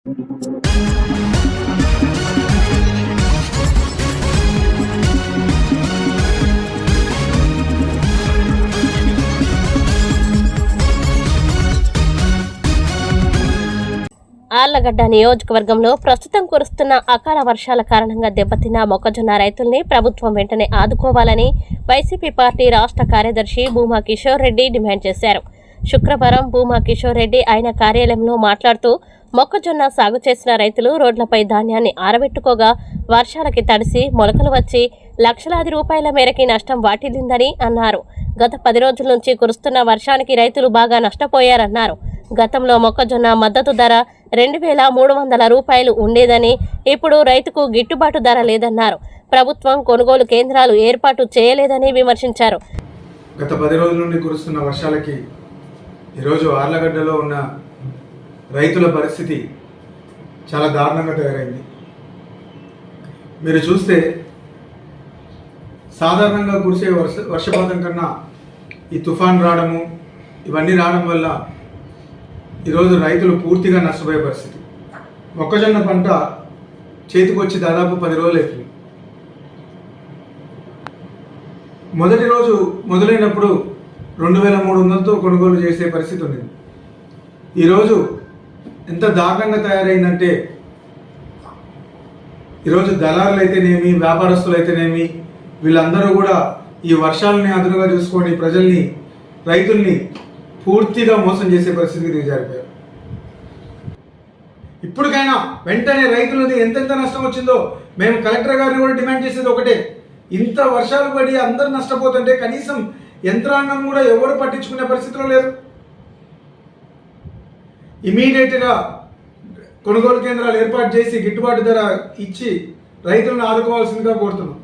ఆళ్ళగడ్డ నియోజకవర్గంలో ప్రస్తుతం కురుస్తున్న అకాల వర్షాల కారణంగా దెబ్బతిన్న మొక్కజొన్న రైతుల్ని ప్రభుత్వం వెంటనే ఆదుకోవాలని వైసీపీ పార్టీ రాష్ట్ర కార్యదర్శి భూమా కిషోర్ రెడ్డి డిమాండ్ చేశారు. శుక్రవారం భూమా కిషోర్ రెడ్డి ఆయన కార్యాలయంలో మాట్లాడుతూ మొక్కజొన్న సాగు చేసిన రైతులు రోడ్లపై ధాన్యాన్ని ఆరబెట్టుకోగా వర్షాలకి తడిసి మొలకలు వచ్చి లక్షలాది రూపాయల మేరకి నష్టం వాటిల్లిందని అన్నారు. గత పది రోజుల నుంచి కురుస్తున్న వర్షానికి రైతులు బాగా నష్టపోయారన్నారు. గతంలో మొక్కజొన్న మద్దతు ధర రెండు వేల మూడు వందల రూపాయలు ఉండేదని ఇప్పుడు రైతుకు గిట్టుబాటు ధర లేదన్నారు. ప్రభుత్వం కొనుగోలు కేంద్రాలు ఏర్పాటు చేయలేదని విమర్శించారు. గత పది రోజుల నుండి కురుస్తున్న వర్షాలకి ఈరోజు ఆర్లగడ్డలో ఉన్న రైతుల పరిస్థితి చాలా దారుణంగా తయారైంది. మీరు చూస్తే సాధారణంగా కురిసే వర్ష వర్షపాతం కన్నా ఈ తుఫాన్ రావడము ఇవన్నీ రావడం వల్ల ఈరోజు రైతులు పూర్తిగా నష్టపోయే పరిస్థితి. మొక్కజొన్న పంట చేతికొచ్చి దాదాపు పది రోజులు అవుతుంది మొదటి రోజు మొదలైనప్పుడు రెండు వేల మూడు వందలతో కొనుగోలు చేసే పరిస్థితి ఉంది ఈరోజు ఎంత దారుణంగా తయారైందంటే ఈరోజు దళారులు అయితేనేమి వ్యాపారస్తులు అయితేనేమి వీళ్ళందరూ కూడా ఈ వర్షాలని అదునుగా చూసుకొని ప్రజల్ని రైతుల్ని పూర్తిగా మోసం చేసే పరిస్థితికి దిగజారిపోయారు. ఇప్పటికైనా వెంటనే రైతులది ఎంతెంత నష్టం వచ్చిందో మేము కలెక్టర్ గారిని కూడా డిమాండ్ చేసేది ఒకటే. ఇంత వర్షాలు పడి అందరు నష్టపోతుంటే కనీసం యంత్రాంగం కూడా ఎవరు పట్టించుకునే పరిస్థితిలో లేరు. ఇమీడియట్గా కొనుగోలు కేంద్రాలు ఏర్పాటు చేసి గిట్టుబాటు ధర ఇచ్చి రైతులను ఆదుకోవాల్సిందిగా కోరుతున్నాం.